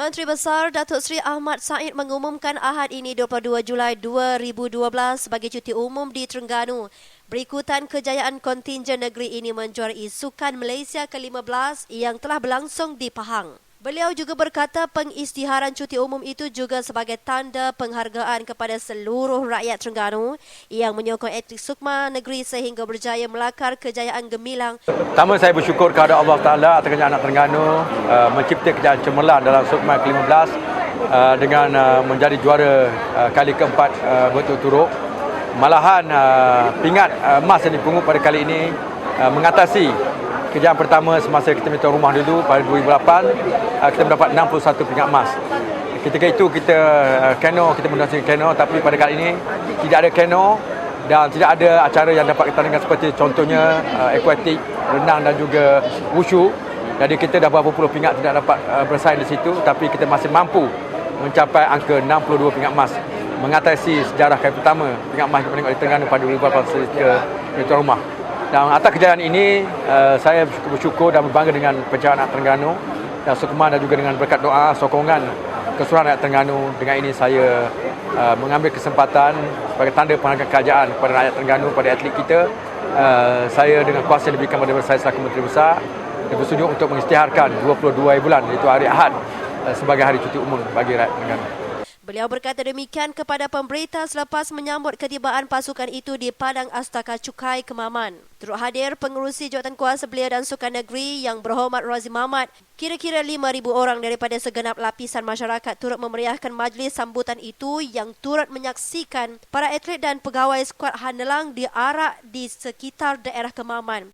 Menteri Besar Datuk Seri Ahmad Said mengumumkan Ahad ini 22 Julai 2012 sebagai cuti umum di Terengganu. Berikutan kejayaan kontingen negeri ini menjuarai Sukan Malaysia ke-15 yang telah berlangsung di Pahang. Beliau juga berkata pengisytiharan cuti umum itu juga sebagai tanda penghargaan kepada seluruh rakyat Terengganu yang menyokong etnik sukma negeri sehingga berjaya melakar kejayaan gemilang. Pertama saya bersyukur kepada Allah Taala atas anak Terengganu uh, mencipta kejayaan cemerlang dalam sukma ke-15 uh, dengan uh, menjadi juara uh, kali keempat uh, berturut-turut. Malahan uh, pingat uh, emas yang dipungut pada kali ini uh, mengatasi kejayaan pertama semasa kita minta rumah dulu pada 2008 uh, kita mendapat 61 pingat emas. Ketika itu kita uh, keno kita menggunakan keno tapi pada kali ini tidak ada keno dan tidak ada acara yang dapat kita tandingkan seperti contohnya uh, akuatik, renang dan juga wushu. Jadi kita dah berapa puluh pingat tidak dapat uh, bersaing di situ tapi kita masih mampu mencapai angka 62 pingat emas mengatasi sejarah kali pertama pingat emas yang meningkat di Terengganu pada 2018 ke tuan rumah. Dan atas kejayaan ini, uh, saya bersyukur, dan berbangga dengan pencapaian anak Terengganu dan Sukuman dan juga dengan berkat doa, sokongan keseluruhan rakyat Terengganu. Dengan ini saya uh, mengambil kesempatan sebagai tanda penghargaan kerajaan kepada rakyat Terengganu, kepada atlet kita. Uh, saya dengan kuasa yang diberikan kepada saya selaku Menteri Besar dan bersetuju untuk mengisytiharkan 22 bulan iaitu hari Ahad sebagai hari cuti umum bagi rakyat Terengganu. Beliau berkata demikian kepada pemberita selepas menyambut ketibaan pasukan itu di Padang Astaka Cukai Kemaman. Turut hadir pengurusi jawatan kuasa belia dan sukan negeri yang berhormat Razim Ahmad. Kira-kira 5,000 orang daripada segenap lapisan masyarakat turut memeriahkan majlis sambutan itu yang turut menyaksikan para atlet dan pegawai skuad Hanelang diarak di sekitar daerah Kemaman.